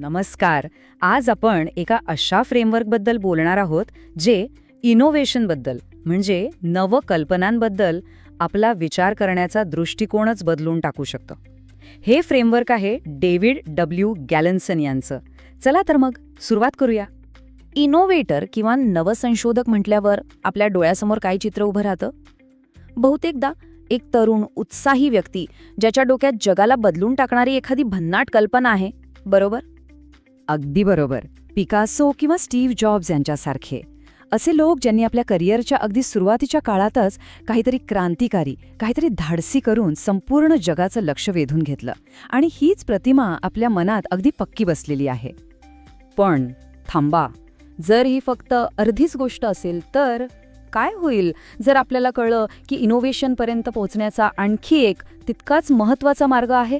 नमस्कार. आज आपण एका अशा फ्रेमवर्कबद्दल बोलणार आहोत जे इनोव्हेशनबद्दल म्हणजे नवकल्पनांबद्दल आपला विचार करण्याचा दृष्टिकोनच बदलून टाकू शकतं. हे फ्रेमवर्क आहे डेव्हिड डब्ल्यू गॅलन्सन यांचं. चला तर मग सुरुवात करूया. इनोव्हेटर किंवा नवसंशोधक म्हटल्यावर आपल्या डोळ्यासमोर काय चित्र उभं राहतं? बहुतेकदा एक तरुण उत्साही व्यक्ती ज्याच्या डोक्यात जगाला बदलून टाकणारी एखादी भन्नाट कल्पना आहे बरोबर? अगदी बरोबर. पिकासो किंवा स्टीव्ह जॉब्स यांच्यासारखे. असे लोक ज्यांनी आपल्या करिअरच्या अगदी सुरुवातीच्या काळातच काहीतरी क्रांतिकारी काहीतरी धाडसी करून संपूर्ण जगाचं लक्ष वेधून घेतलं आणि हीच प्रतिमा आपल्या मनात अगदी पक्की बसलेली आहे. पण थांबा. जर ही फक्त अर्धीच गोष्ट असेल तर काय होईल? जर आपल्याला कळलं की इनोव्हेशनपर्यंत पोहोचण्याचा आणखी एक तितकाच महत्त्वाचा मार्ग आहे?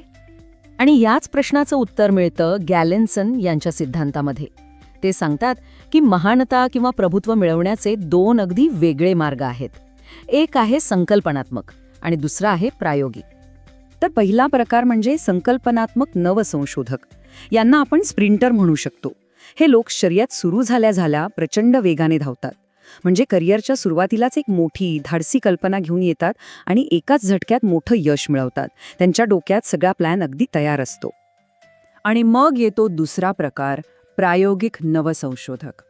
आणि याच प्रश्नाचं उत्तर मिळतं गॅलेन्सन यांच्या सिद्धांतामध्ये. ते सांगतात की महानता किंवा प्रभुत्व मिळवण्याचे दोन अगदी वेगळे मार्ग आहेत. एक आहे संकल्पनात्मक आणि दुसरा आहे प्रायोगिक. तर पहिला प्रकार म्हणजे संकल्पनात्मक नवसंशोधक. यांना आपण स्प्रिंटर म्हणू शकतो. हे लोक शर्यत सुरू झाल्या झाल्या प्रचंड वेगाने धावतात. म्हणजे करिअरच्या सुरुवातीलाच एक मोठी धाडसी कल्पना घेऊन येतात आणि एकाच झटक्यात मोठं यश मिळवतात. त्यांच्या डोक्यात सगळा प्लॅन अगदी तयार असतो. आणि मग येतो दुसरा प्रकार प्रायोगिक नवसंशोधक.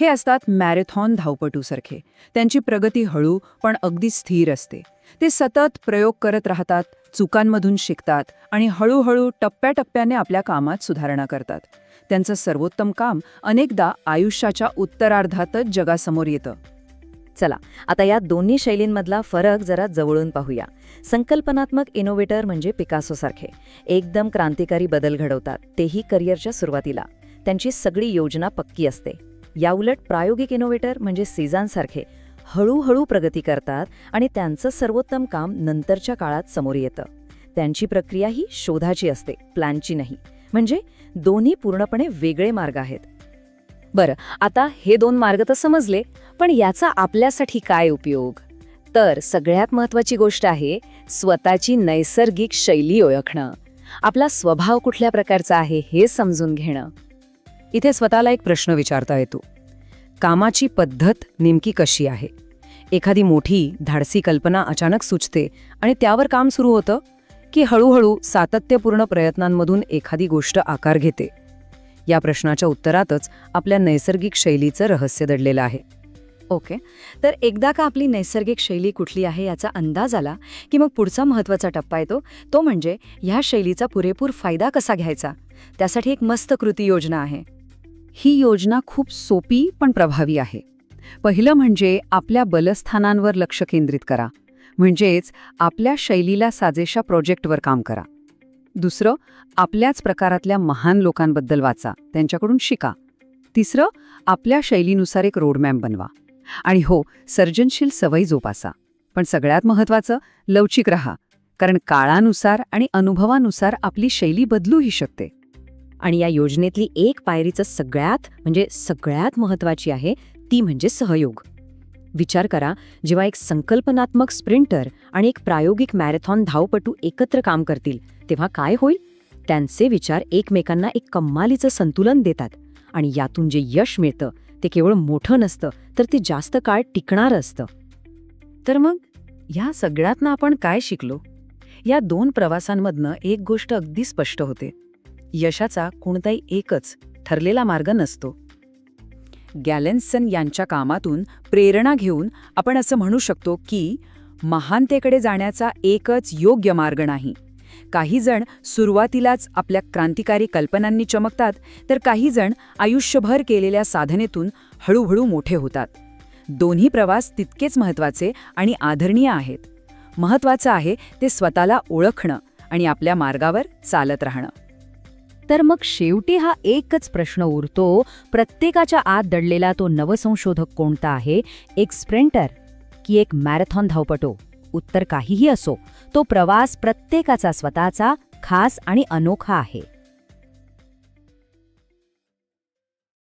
हे असतात मॅरेथॉन धावपटूसारखे. त्यांची प्रगती हळू पण अगदी स्थिर असते. ते सतत प्रयोग करत राहतात चुकांमधून शिकतात आणि हळूहळू टप्प्याटप्प्याने आपल्या कामात सुधारणा करतात. त्यांचं सर्वोत्तम काम अनेकदा आयुष्याच्या उत्तरार्धातच जगासमोर येतं. चला आता या दोन्ही शैलींमधला फरक जरा जवळून पाहूया. संकल्पनात्मक इनोव्हेटर म्हणजे पिकासोसारखे एकदम क्रांतिकारी बदल घडवतात. तेही करिअरच्या सुरुवातीला. त्यांची सगळी योजना पक्की असते. याउलट प्रायोगिक इनोव्हेटर म्हणजे सीझांसारखे हळूहळू प्रगती करतात आणि त्यांचं सर्वोत्तम काम नंतरच्या काळात समोर येतं. त्यांची प्रक्रिया ही शोधाची असते. प्लॅनची नाही. म्हणजे दोन्ही पूर्णपणे वेगळे मार्ग आहेत. बरं आता हे दोन मार्ग तर समजले पण याचा आपल्यासाठी काय उपयोग? तर सगळ्यात महत्वाची गोष्ट आहे स्वतःची नैसर्गिक शैली ओळखणं. आपला स्वभाव कुठल्या प्रकारचा आहे हे समजून घेणं. इथे स्वतःला एक प्रश्न विचारता येतो. कामाची पद्धत नेमकी कशी आहे? एखादी मोठी धाडसी कल्पना अचानक सुचते आणि त्यावर काम सुरू होतं? की हळूहळू सातत्यपूर्ण प्रयत्नांमधून एखादी गोष्ट आकार घेते. या प्रश्नाच्या उत्तरातच आपल्या नैसर्गिक शैलीचं रहस्य दडलेलं आहे. ओके. तर एकदा का आपली नैसर्गिक शैली कुठली आहे याचा अंदाज आला की मग पुढचा महत्त्वाचा टप्पा येतो तो म्हणजे ह्या शैलीचा पुरेपूर फायदा कसा घ्यायचा? त्यासाठी एक मस्त कृती योजना आहे. ही योजना खूप सोपी पण प्रभावी आहे. पहिलं म्हणजे आपल्या बलस्थानांवर लक्ष केंद्रित करा. म्हणजेच आपल्या शैलीला साजेशा प्रोजेक्टवर काम करा. दुसरं आपल्याच प्रकारातल्या महान लोकांबद्दल वाचा त्यांच्याकडून शिका. तिसरं आपल्या शैलीनुसार एक रोडमॅप बनवा. आणि हो सर्जनशील सवयी जोपासा. पण सगळ्यात महत्त्वाचं लवचिक रहा कारण काळानुसार आणि अनुभवानुसार आपली शैली बदलूही शकते. आणि या योजनेतली एक पायरीचं सगळ्यात म्हणजे सगळ्यात महत्वाची आहे ती म्हणजे सहयोग. विचार करा जेव्हा एक संकल्पनात्मक स्प्रिंटर आणि एक प्रायोगिक मॅरेथॉन धावपटू एकत्र काम करतील तेव्हा काय होईल? त्यांचे विचार एकमेकांना एक कम्मालीचं संतुलन देतात आणि यातून जे यश मिळतं ते केवळ मोठं नसतं तर ते जास्त काळ टिकणारं असतं. तर मग ह्या सगळ्यातनं आपण काय शिकलो? या दोन प्रवासांमधनं एक गोष्ट अगदी स्पष्ट होते. यशाचा कोणताही एकच ठरलेला मार्ग नसतो. गॅलेन्सन यांच्या कामातून प्रेरणा घेऊन आपण असं म्हणू शकतो की महानतेकडे जाण्याचा एकच योग्य मार्ग नाही. काही जण सुरुवातीलाच आपल्या क्रांतिकारी कल्पनांनी चमकतात तर काही जण आयुष्यभर केलेल्या साधनेतून हळूहळू मोठे होतात. दोन्ही प्रवास तितकेच महत्त्वाचे आणि आदरणीय आहेत. महत्वाचं आहे ते स्वतःला ओळखणं आणि आपल्या मार्गावर चालत राहणं. तर मग शेवटी हा एकच प्रश्न उरतो. प्रत्येकाच्या आत दडलेला तो नवसंशोधक कोणता आहे? एक स्प्रिंटर की एक मॅरेथॉन धावपटो? उत्तर काहीही असो तो प्रवास प्रत्येकाचा स्वतःचा खास आणि अनोखा आहे.